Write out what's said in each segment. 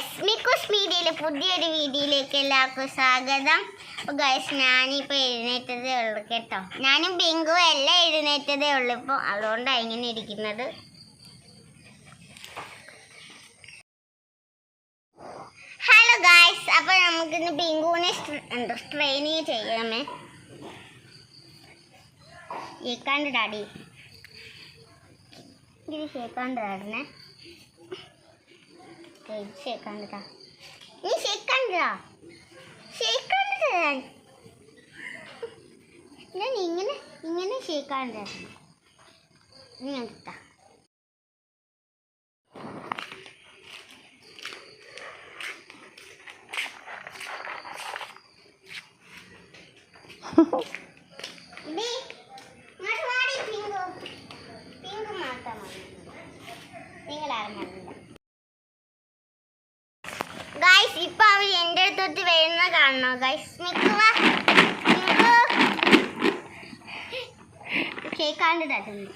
Guys മിക്കുസ് മീഡിയയിലെ പുതിയൊരു വീഡിയോയിലേക്ക് എല്ലാവർക്കും സ്വാഗതം. അപ്പോൾ ഗൈസ് ഞാനിപ്പോൾ എഴുന്നേറ്റതേ ഉള്ളൂ കേട്ടോ. ഞാനും ബിങ്കു എല്ലാം എഴുന്നേറ്റതേ ഉള്ളൂ ഇപ്പോൾ അതുകൊണ്ടാണ് ഇങ്ങനെ ഇരിക്കുന്നത്. ഹലോ ഗൈസ് അപ്പോൾ നമുക്കിന്ന് ബിങ്കുവിനെ ട്രെയിനിങ് ചെയ്യണമേ. കേൾക്കാണ്ട് ഡാഡി. ഇത് കേൾക്കാണ്ട് ഡാഡിനെ ഷേക്കാണ്ടിട്ടാ നീ ഷേക്കാണ്ടിട്ടാ ഷേക്കാണ്ടിട്ടാ ഞാൻ. ഇങ്ങനെ ഇങ്ങനെ ഷേക്കാണ്ടിട്ടാ നീ എടുത്താ ഡി, ഇങ്ങോട്ട് വാടി, പിങ്കു. പിങ്കു മാത്രം മതി. നിങ്ങളാരും മതിയില്ല ഗൈസ് ഇപ്പൊ അവർ എന്റെ അടുത്തോട്ട് വരുന്ന കാണണോ ഗൈസ് കേൾക്കാണ്ട് തട്ടുന്നു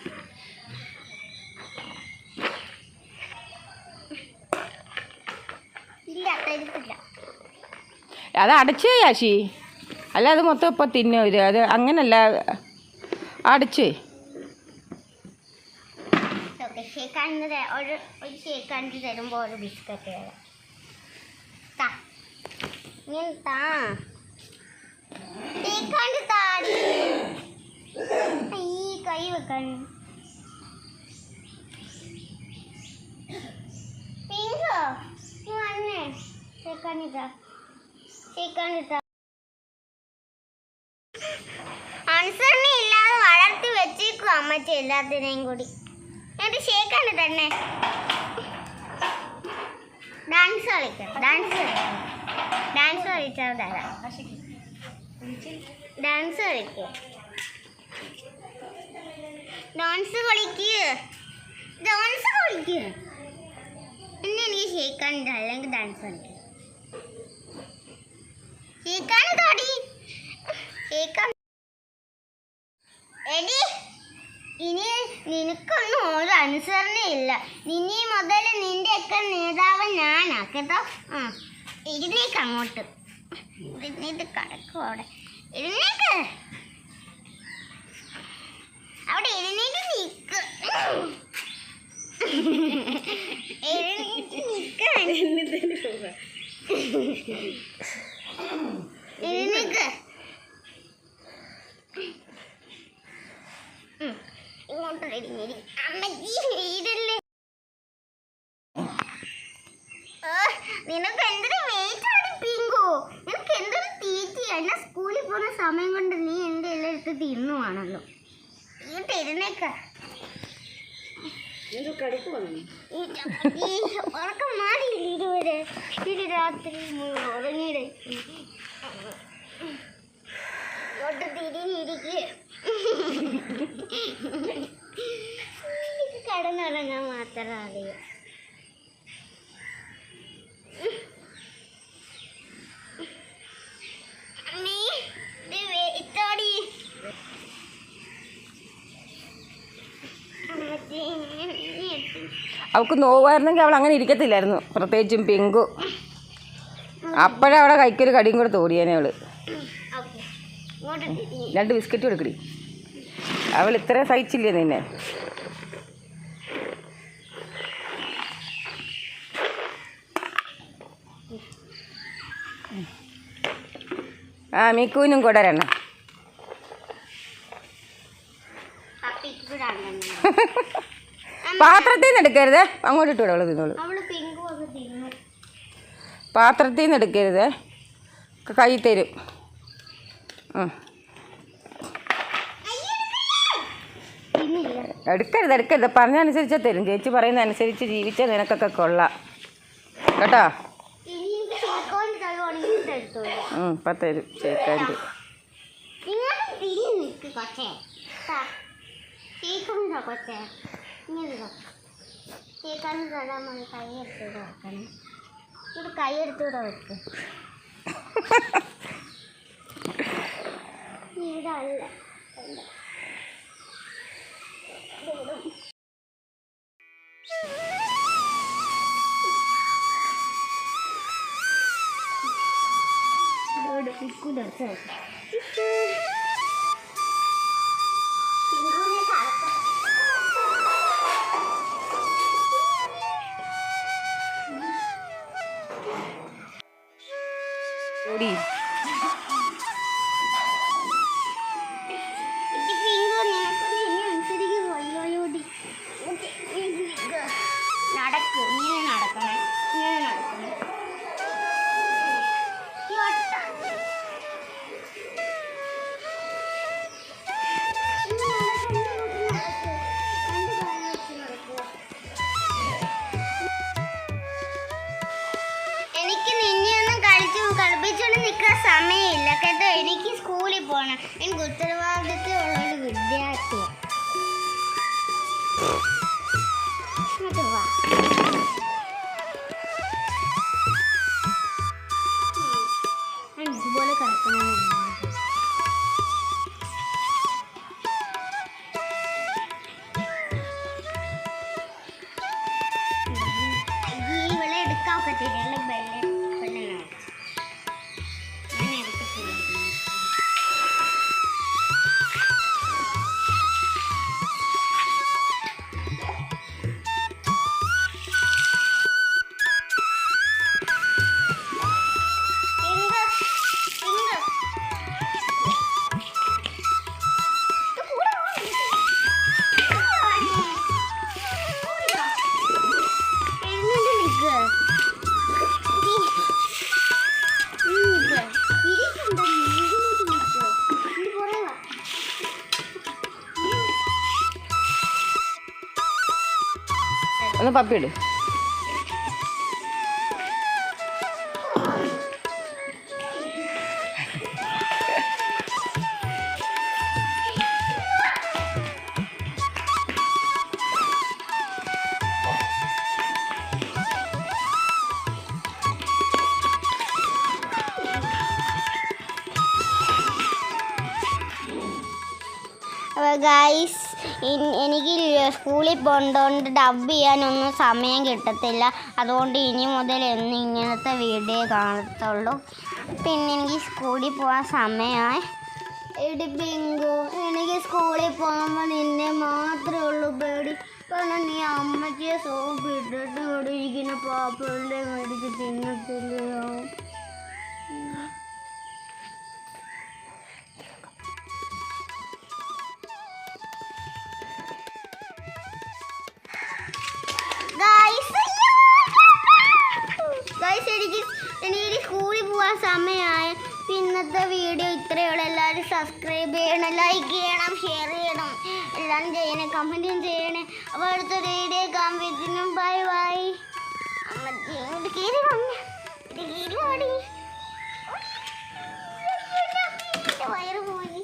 ഇല്ല തരുത്തില്ല അത് അടച്ച് യാശി. അല്ല അത് മൊത്തം ഇപ്പോൾ തിന്നൂര് അത് അങ്ങനല്ല. അടച്ചേ. ഷേക്കാണ്ട് ഒരു ഒരു ഷേക്കാണ്ട് തരുമ്പോൾ ഒരു ബിസ്ക്കറ്റ് തരാം. ഈ കൈ വെക്കാൻ പിങ്കോ നീ വന്നേ. ഷേക്കാണ്ടിട്ടാ ഷേക്കാണ്ടിട്ടാ അനുസരണ ഇല്ലാതെ വളർത്തി വെച്ചേക്കും അമ്മച്ചി എല്ലാത്തിനെയും കൂടി. എന്നിട്ട് ഷേക്കാണ് തന്നെ. ഡാൻസ് കളിക്കാം ഡാൻസ് കളിക്കാം. ഡാൻസ് കളിച്ചാൽ തരാം. ഡാൻസ് കളിക്കുക ഡാൻസ് കളിക്കുക ഡാൻസ് കളിക്കുക ഇന്ന് എനിക്ക് ഷേക്കാണ്ട് അല്ലെങ്കിൽ ഡാൻസ് കളിക്കൂ. ഷേക്കാൻ തോടി. ഷേക്കാൻ എടി ഇനി നിനക്കൊന്നും ഒരു അനുസരണയില്ല ഇനി മുതൽ നിന്റെ ഒക്കെ നേതാവ് ഞാനാ. കേട്ടോ? ആ. ഇരുന്നേക്ക് അങ്ങോട്ട്. ഇരുന്നിട്ട് കിടക്കും അവിടെ. ഇരുന്നേക്ക് അവിടെ ഇരുന്നേക്ക് നീക്ക്. എഴുന്നേറ്റ് നിക്കാൻ എഴുന്നേക്ക്. ഉം. ഇങ്ങോട്ട് തിരിഞ്ഞിരി അമ്മജി വീടല്ലേ എടുത്ത് തിന്നുവാണല്ലോ. ഈ തിരുന്നേക്ക. ഈ ഉറക്കം മാറിയില്ല ഇതുവരെ? ഇരു രാത്രി ഉറങ്ങിയിടേ ഇങ്ങോട്ട് തിരിഞ്ഞിരിക്കുക കിടന്നുറങ്ങാൻ മാത്രം അറിയാം അമ്മേ, ഇത് വേ- ഇത്തോടി. അമ്മച്ചി, നീ എത്തി. അവൾക്ക് നോവായിരുന്നെങ്കിൽ അവൾ അങ്ങനെ ഇരിക്കത്തില്ലായിരുന്നു. പ്രത്യേകിച്ചും പിങ്കു. അപ്പോഴേ അവിടെ കൈക്കൊരു കടിയും കൂടെ തോടിയേനെ അവൾ. രണ്ട് ബിസ്ക്കറ്റ് കൊടുക്കടി അവൾ ഇത്രയും സഹിച്ചില്ലേ നിന്നെ? ആ മീക്കൂനും കൂടെ ഒരെണ്ണം പപ്പിക്ക് കൂടെ അങ്ങനെ. പാത്രത്തിൽ നിന്ന് എടുക്കരുത് അങ്ങോട്ട് ഇട്ടു അവൾ തിന്നോളൂ പാത്രത്തിൽ നിന്ന് എടുക്കരുത്. കൈ തരും. എടുക്കരുത് എടുക്കരുത്. പറഞ്ഞനുസരിച്ച് തരും. ചേച്ചി പറയുന്ന അനുസരിച്ച് ജീവിച്ചാൽ നിനക്കൊക്കെ കൊള്ളാം. കേട്ടോ? ഇപ്പം തരും. ചേക്കാന്റെ. കൊച്ചേ? ഇങ്ങനെ കേൾക്കാൻ തൊടാൻ മതി കൈ എടുത്തിട്ട് വെക്കണം. ഇവിടെ കൈ എടുത്തിട്ട് വെക്ക്. ഇവിടെ അല്ല Good, good, good, good. ഓടി. നടക്ക്. ഇങ്ങനെ നടക്കണേ. ഇങ്ങനെ നടക്കണേ. എനിക്ക് നിന്നെയൊന്നും കളിച്ചു കളിപ്പിച്ചുകൊണ്ട് നിൽക്കാൻ സമയമില്ല. കേട്ടോ എനിക്ക് സ്കൂളിൽ പോകണം എനിക്ക് ഉത്തരവാദിത്വമുള്ള ഒരു വിദ്യാർത്ഥിയാണ് ഒന്ന് പപ്പിയിട് ഗൈസ് എനിക്ക് സ്കൂളിൽ പോകേണ്ടതുകൊണ്ട് ഡബ് ചെയ്യാനൊന്നും സമയം കിട്ടത്തില്ല. അതുകൊണ്ട് ഇനി മുതൽ എന്ന് ഇങ്ങനത്തെ വീഡിയോ കാണത്തുള്ളൂ. പിന്നെ എനിക്ക് സ്കൂളിൽ പോകാൻ സമയമായി. എടി പിങ്കു എനിക്ക് സ്കൂളിൽ പോകുമ്പോൾ നിന്നെ മാത്രമേ ഉള്ളൂ പേടി. കാരണം നീ അമ്മയ്ക്ക് സോപ്പ് ഇട്ടിട്ട് ഇവിടെ ഇരിക്കുന്ന പാപ്പുകളുടെ മേടിച്ച് തിന്നത്തില്ലയോ? ഇന്നത്തെ വീഡിയോ ഇത്രയുള്ള എല്ലാവരും സബ്സ്ക്രൈബ് ചെയ്യണം ലൈക്ക് ചെയ്യണം ഷെയർ ചെയ്യണം. എല്ലാം ചെയ്യണം കമന്റും ചെയ്യണേ. അപ്പോൾ അടുത്ത വീഡിയോ കാണുമ്പോഴത്തേനും ബൈ ബൈ വയറ് പോയി.